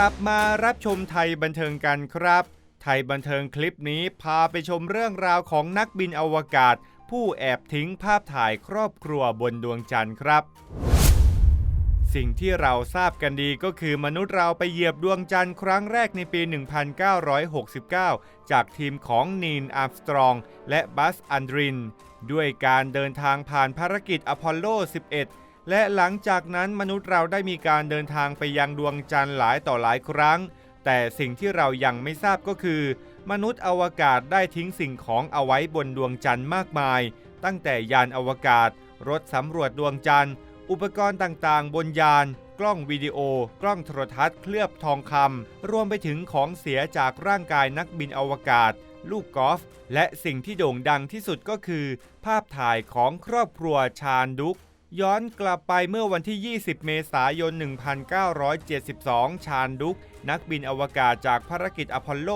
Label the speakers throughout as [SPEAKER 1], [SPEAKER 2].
[SPEAKER 1] ลับมารับชมไทยบันเทิงกันครับ ไทยบันเทิงคลิปนี้พาไปชมเรื่องราวของนักบินอวกาศ ผู้แอบทิ้งภาพถ่ายครอบครัวบนดวงจันทร์ครับ สิ่งที่เราทราบกันดีก็คือมนุษย์เราไปเหยียบดวงจันทร์ครั้งแรกในปี 1969 จากทีมของนีนอาร์มสตรอง และบัสอันดริน ด้วยการเดินทางผ่านภารกิจอพอลโล 11 และหลังจากนั้นมนุษย์เราได้มีการเดินทางไปยังดวงจันทร์หลายต่อหลายครั้ง แต่สิ่งที่เรายังไม่ทราบก็คือ มนุษย์อวกาศได้ทิ้งสิ่งของเอาไว้บนดวงจันทร์มากมาย ตั้งแต่ยานอวกาศ รถสำรวจดวงจันทร์ อุปกรณ์ต่างๆ บนยาน กล้องวิดีโอ กล้องโทรทัศน์เคลือบทองคำรวมไปถึงของเสียจากร่างกายนักบินอวกาศลูกกอล์ฟและสิ่งที่โด่งดังที่สุดก็คือ ภาพถ่ายของครอบครัวชาญดุก ย้อนกลับไปเมื่อวันที่ 20 เมษายน 1972 ชาญดุก นักบินอวกาศจากภารกิจอพอลโล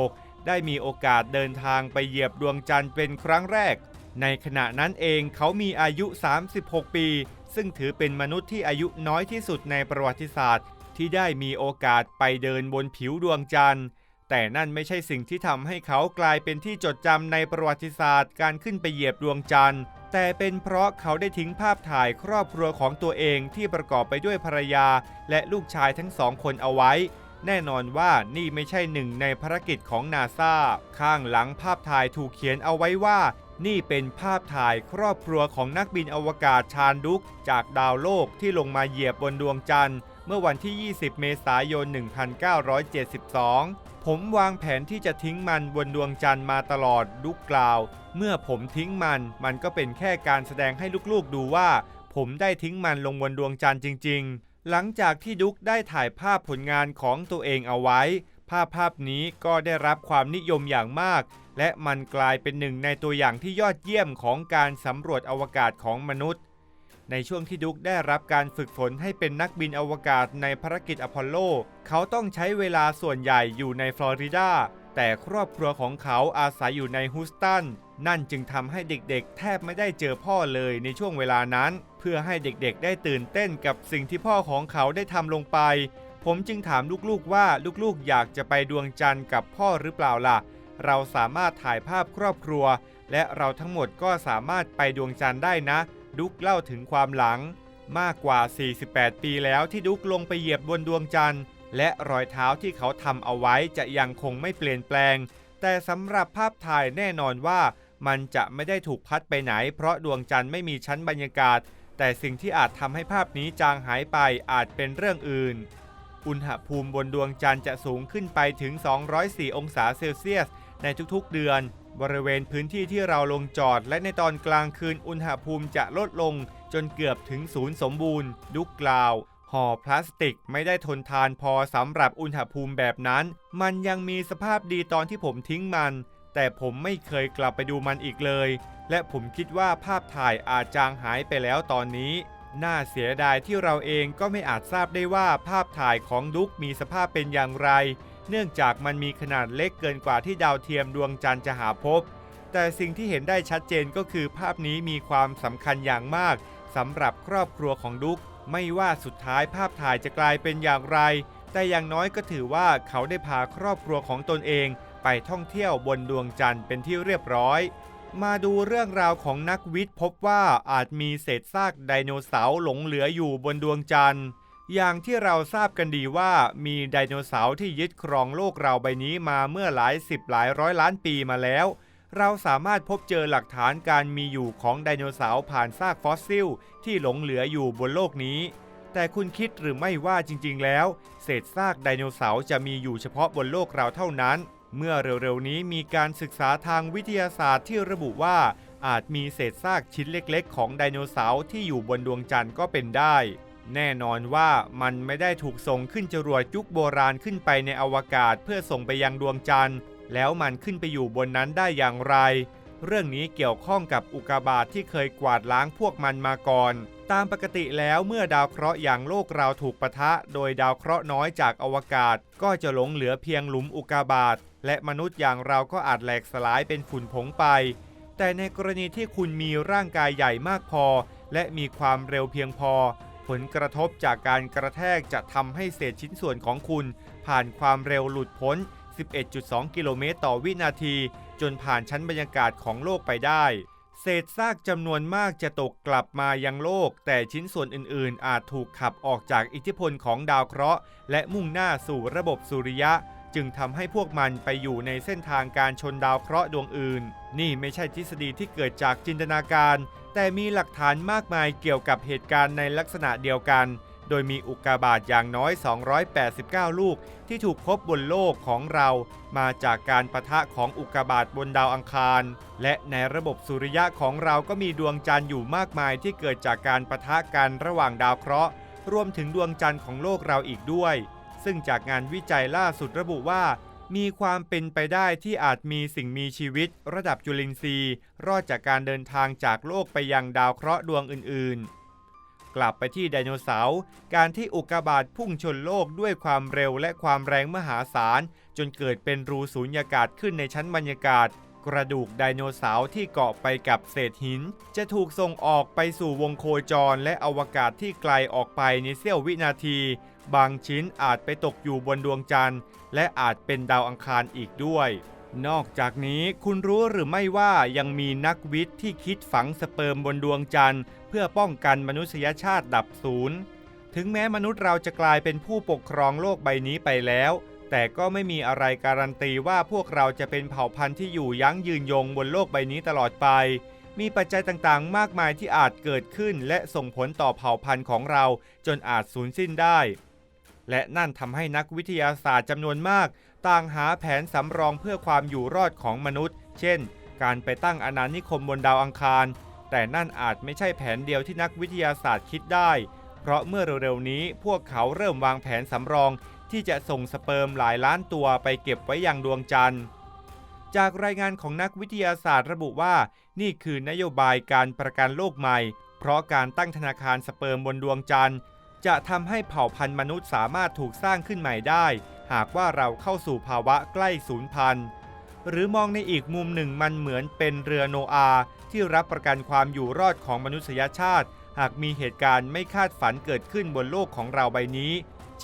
[SPEAKER 1] 16 ได้มีโอกาสเดินทางไปเหยียบดวงจันทร์เป็นครั้งแรก ในขณะนั้นเองเขามีอายุ 36 ปี ซึ่งถือเป็นมนุษย์ที่อายุน้อยที่สุดในประวัติศาสตร์ ที่ได้มีโอกาสไปเดินบนผิวดวงจันทร์ แต่นั่นไม่ใช่สิ่งที่ทำให้เขากลายเป็นที่จดจำในประวัติศาสตร์การขึ้นไปเหยียบดวงจันทร์ แต่เป็นเพราะเขาได้ทิ้งภาพถ่ายครอบครัวของตัวเองที่ประกอบไปด้วยภรรยา และลูกชายทั้งสองคนเอาไว้ แน่นอนว่านี่ไม่ใช่หนึ่งในภารกิจของนาซาข้างหลังภาพถ่ายถูกเขียนเอาไว้ว่า นี่เป็นภาพถ่ายครอบครัวของนักบินอวกาศชาญดุก จากดาวโลกที่ลงมาเหยียบบนดวงจันทร์ เมื่อวันที่ 20 เมษายน 1972 ผมวางแผนที่จะทิ้งมันบนดวงจันทร์มาตลอดดุกกล่าว เมื่อผมทิ้งมัน มันก็เป็นแค่การแสดงให้ลูกๆดูว่า ผมได้ทิ้งมันลงบนดวงจันทร์จริง ๆ หลังจากที่ดุกได้ถ่ายภาพผลงานของตัวเองเอาไว้ ภาพภาพนี้ก็ได้รับความนิยมอย่างมาก และมันกลายเป็นหนึ่งในตัวอย่างที่ยอดเยี่ยมของการสำรวจอวกาศของมนุษย์ ในช่วงที่ดุกได้รับการฝึกฝนให้เป็นนักบินอวกาศในภารกิจอพอลโล เขาต้องใช้เวลาส่วนใหญ่อยู่ในฟลอริดา แต่ครอบครัวของเขาอาศัยอยู่ในฮูสตัน นั่นจึงทำให้เด็กๆ แทบไม่ได้เจอพ่อเลยในช่วงเวลานั้น เพื่อให้เด็กๆ ได้ตื่นเต้นกับสิ่งที่พ่อของเขาได้ทำลงไป ผมจึงถามลูกๆว่าลูกๆ อยากจะไปดวงจันทร์กับพ่อหรือเปล่าล่ะ เราสามารถถ่ายภาพครอบครัว และเราทั้งหมดก็สามารถไปดวงจันทร์ได้นะ ดุกเล่าถึงความหลังมากกว่า 48 ปีแล้วที่ดุกลงไปเหยียบบนดวงจันทร์ และรอยเท้าที่เขาทำเอาไว้จะยังคงไม่เปลี่ยนแปลง แต่สำหรับภาพถ่ายแน่นอนว่ามันจะไม่ได้ถูกพัดไปไหน เพราะดวงจันทร์ไม่มีชั้นบรรยากาศ แต่สิ่งที่อาจทำให้ภาพนี้จางหายไปอาจเป็นเรื่องอื่น อุณหภูมิบนดวงจันทร์จะสูงขึ้นไปถึง 204 องศาเซลเซียส ในทุกๆเดือน บริเวณพื้นที่ที่เราลงจอด และในตอนกลางคืนอุณหภูมิจะลดลง จนเกือบถึงศูนย์สมบูรณ์ ดุกกล่าวห่อพลาสติกไม่ได้ทนทานพอสำหรับอุณหภูมิแบบนั้น มันยังมีสภาพดีตอนที่ผมทิ้งมัน แต่ผมไม่เคยกลับไปดูมันอีกเลย และผมคิดว่าภาพถ่ายอาจจางหายไปแล้วตอนนี้ น่าเสียดายที่เราเองก็ไม่อาจทราบได้ว่าภาพถ่ายของดุกมีสภาพเป็นอย่างไร เนื่องจากมันมีขนาดเล็กเกินกว่าที่ดาวเทียมดวงจันทร์จะหาพบ แต่สิ่งที่เห็นได้ชัดเจนก็คือภาพนี้มีความสำคัญอย่างมากสำหรับครอบครัวของดุ๊กไม่ว่าสุดท้ายภาพถ่ายจะกลายเป็นอย่างไร แต่อย่างน้อยก็ถือว่าเขาได้พาครอบครัวของตนเอง ไปท่องเที่ยวบนดวงจันทร์เป็นที่เรียบร้อย มาดูเรื่องราวของนักวิทย์พบว่าอาจมีเศษซากไดโนเสาร์หลงเหลืออยู่บนดวงจันทร์ อย่างที่เราทราบกันดีว่ามีไดโนเสาร์ที่ยึดครองโลกเราใบนี้มาเมื่อหลายสิบหลายร้อยล้านปีมาแล้ว เราสามารถพบเจอหลักฐานการมีอยู่ของไดโนเสาร์ผ่านซากฟอสซิล ที่หลงเหลืออยู่บนโลกนี้ แต่คุณคิดหรือไม่ว่าจริงๆ แล้ว เศษซากไดโนเสาร์จะมีอยู่เฉพาะบนโลกเราเท่านั้น เมื่อเร็วๆนี้มีการศึกษาทางวิทยาศาสตร์ที่ระบุว่าอาจมีเศษซากชิ้นเล็กๆ ของไดโนเสาร์ที่อยู่บนดวงจันทร์ก็เป็นได้ แน่นอนว่ามันไม่ได้ถูกส่งขึ้นจรวดยุคโบราณขึ้นไปในอวกาศเพื่อส่งไปยังดวงจันทร์ แล้วมันขึ้นไปอยู่บนนั้นได้อย่างไร เรื่องนี้เกี่ยวข้องกับอุกกาบาตทที่เคยกวาดล้างพวกมันมาก่อน ตามปกติแล้วเมื่อดาวเคราะห์อย่างโลกเราถูกปะทะ โดยดาวเคราะห์น้อยจากอวกาศ ก็จะหลงเหลือเพียงหลุมอุกกาบาตและมนุษย์อย่างเราก็อาจแหลกสลายเป็นฝุ่นผงไป แต่ในกรณีที่คุณมีร่างกายใหญ่มากพอ และมีความเร็วเพียงพอ ผลกระทบจากการกระแทกจะทำให้เศษชิ้นส่วนของคุณ ผ่านความเร็วหลุดพ้น 11.2 กิโลเมตรต่อวินาที จนผ่านชั้นบรรยากาศของโลกไปได้ เศษซากจำนวนมากจะตกกลับมายังโลก แต่ชิ้นส่วนอื่นๆ อาจถูกขับออกจากอิทธิพลของดาวเคราะห์ และมุ่งหน้าสู่ระบบสุริยะ จึงทำให้พวกมันไปอยู่ในเส้นทางการชนดาวเคราะห์ดวงอื่น นี่ไม่ใช่ทฤษฎีที่เกิดจากจินตนาการ แต่มีหลักฐานมากมายเกี่ยวกับเหตุการณ์ในลักษณะเดียวกัน โดยมีอุกกาบาตอย่างน้อย 289 ลูกที่ถูกพบบนโลกของเรา มาจากการปะทะของอุกกาบาตบนดาวอังคาร และในระบบสุริยะของเราก็มีดวงจันทร์อยู่มากมายที่เกิดจากการปะทะกันระหว่างดาวเคราะห์ รวมถึงดวงจันทร์ของโลกเราอีกด้วย ซึ่งจากงานวิจัยล่าสุดระบุว่า มีความเป็นไปได้ที่อาจมีสิ่งมีชีวิต ระดับจุลินทรีย์ รอดจากการเดินทางจากโลกไปยังดาวเคราะห์ดวงอื่นๆ กลับไปที่ไดโนเสาร์การที่อุกกาบาตพุ่งชนโลกด้วยความเร็วและความแรงมหาศาล จนเกิดเป็นรูสูญญากาศขึ้นในชั้นบรรยากาศ กระดูกไดโนเสาร์ที่เกาะไปกับเศษหิน จะถูกส่งออกไปสู่วงโคจรและอวกาศที่ไกลออกไปในเสี้ยววินาที บางชิ้นอาจไปตกอยู่บนดวงจันทร์ และอาจเป็นดาวอังคารอีกด้วย นอกจากนี้คุณรู้หรือไม่ว่ายังมีนักวิทย์ที่คิดฝังสเปิร์มบนดวงจันทร์ เพื่อป้องกันมนุษยชาติดับศูนย์ถึงแม้มนุษย์เราจะกลายเป็นผู้ปกครองโลกใบนี้ไปแล้ว แต่ก็ไม่มีอะไรการันตีว่าพวกเราจะเป็นเผ่าพันธุ์ที่อยู่ยั้งยืนยงบนโลกใบนี้ตลอดไป มีปัจจัยต่างๆ มากมายที่อาจเกิดขึ้น และส่งผลต่อเผ่าพันธุ์ของเราจนอาจสูญสิ้นได้ และนั่นทำให้นักวิทยาศาสตร์จำนวนมาก ต่างหาแผนสำรองเพื่อความอยู่รอดของมนุษย์ เช่น การไปตั้งอาณานิคมบนดาวอังคาร แต่นั่นอาจไม่ใช่แผนเดียวที่นักวิทยาศาสตร์คิดได้ เพราะเมื่อเร็วๆนี้พวกเขาเริ่มวางแผนสำรอง ที่จะส่งสเปิร์มหลายล้านตัวไปเก็บไว้ยังดวงจันทร์ จากรายงานของนักวิทยาศาสตร์ระบุว่านี่คือนโยบายการประกันโลกใหม่ เพราะการตั้งธนาคารสเปิร์มบนดวงจันทร์ จะทำให้เผ่าพันธุ์มนุษย์สามารถถูกสร้างขึ้นใหม่ได้ หากว่าเราเข้าสู่ภาวะใกล้สูญพันธุ์หรือมองในอีกมุมหนึ่งมันเหมือนเป็นเรือโนอาที่รับประกันความอยู่รอดของมนุษยชาติ หากมีเหตุการณ์ไม่คาดฝันเกิดขึ้นบนโลกของเราใบนี้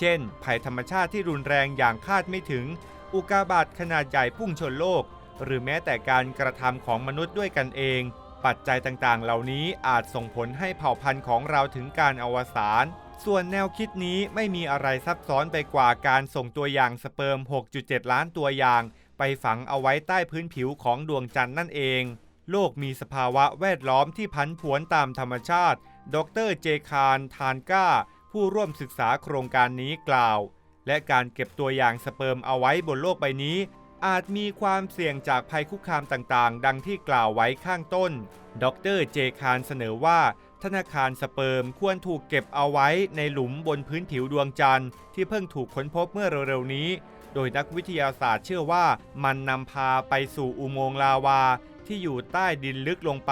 [SPEAKER 1] เช่น ภัยธรรมชาติที่รุนแรงอย่างคาดไม่ถึง อุกาบาตขนาดใหญ่พุ่งชนโลก หรือแม้แต่การกระทำของมนุษย์ด้วยกันเอง ปัจจัยต่างๆ เหล่านี้อาจส่งผลให้เผ่าพันธุ์ของเราถึงการอวสานส่วนแนวคิดนี้ไม่มีอะไรซับซ้อนไปกว่าการส่งตัวอย่างสเปิร์ม 6.7 ล้านตัวอย่าง ไปฝังเอาไว้ใต้พื้นผิวของดวงจันทร์นั่นเอง โลกมีสภาวะแวดล้อมที่พันผวนตามธรรมชาติ ดรเจคารทานก้า ผู้ร่วมศึกษาโครงการนี้กล่าว และการเก็บตัวอย่างสเปิร์มเอาไว้บนโลกใบนี้ อาจมีความเสี่ยงจากภัยคุกคามต่างๆ ดังที่กล่าวไว้ข้างต้น ดรเจคารเสนอว่า ธนาคารสเปิร์มควรถูกเก็บเอาไว้ในหลุมบนพื้นผิวดวงจันทร์ที่เพิ่งถูกค้นพบเมื่อเร็วๆนี้ โดยนักวิทยาศาสตร์เชื่อว่ามันนำพาไปสู่อุโมงค์ลาวาที่อยู่ใต้ดินลึกลงไป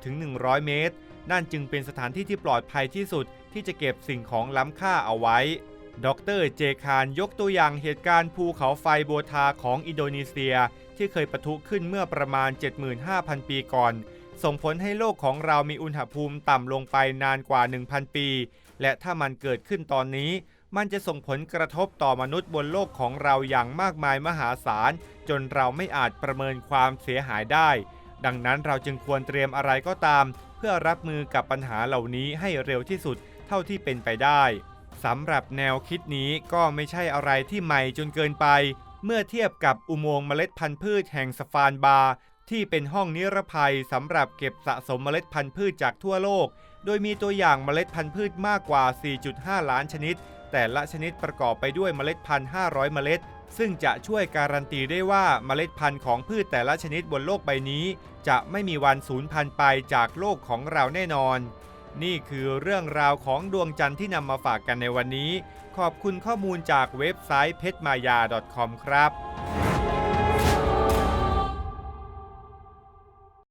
[SPEAKER 1] 80-100 เมตร นั่นจึงเป็นสถานที่ที่ปลอดภัยที่สุดที่จะเก็บสิ่งของล้ำค่าเอาไว้ ดรเจคารยกตัวอย่างเหตุการณ์ภูเขาไฟโบทาของอินโดนีเซีย ที่เคยปะทุขึ้นเมื่อประมาณ 75,000 ปีก่อน ส่งผลให้โลกของเรามีอุณหภูมิต่ำลงไปนานกว่า 1,000 ปี และถ้ามันเกิดขึ้นตอนนี้ มันจะส่งผลกระทบต่อมนุษย์บนโลกของเราอย่างมากมายมหาศาล จนเราไม่อาจประเมินความเสียหายได้ ดังนั้นเราจึงควรเตรียมอะไรก็ตาม เพื่อรับมือกับปัญหาเหล่านี้ให้เร็วที่สุดเท่าที่เป็นไปได้สำหรับแนวคิดนี้ก็ไม่ใช่อะไรที่ใหม่จนเกินไป เมื่อเทียบกับอุโมงค์เมล็ดพันธุ์พืชแห่งสฟานบา ที่เป็นห้องนิรภัยสำหรับเก็บสะสมเมล็ดพันธุ์พืชจากทั่วโลก โดยมีตัวอย่างเมล็ดพันธุ์พืชมากกว่า 4.5 ล้านชนิด แต่ละชนิดประกอบไปด้วยเมล็ดพันธุ์ 500 เมล็ด ซึ่งจะช่วยการันตีได้ว่าเมล็ดพันธุ์ของพืชแต่ละชนิดบนโลกใบนี้ จะไม่มีวันสูญพันธุ์ไปจากโลกของเราแน่นอน นี่คือเรื่องราวของดวงจันทร์ที่นำมาฝากกันในวันนี้ ขอบคุณข้อมูลจากเว็บไซต์เพชรมายา .com ครับ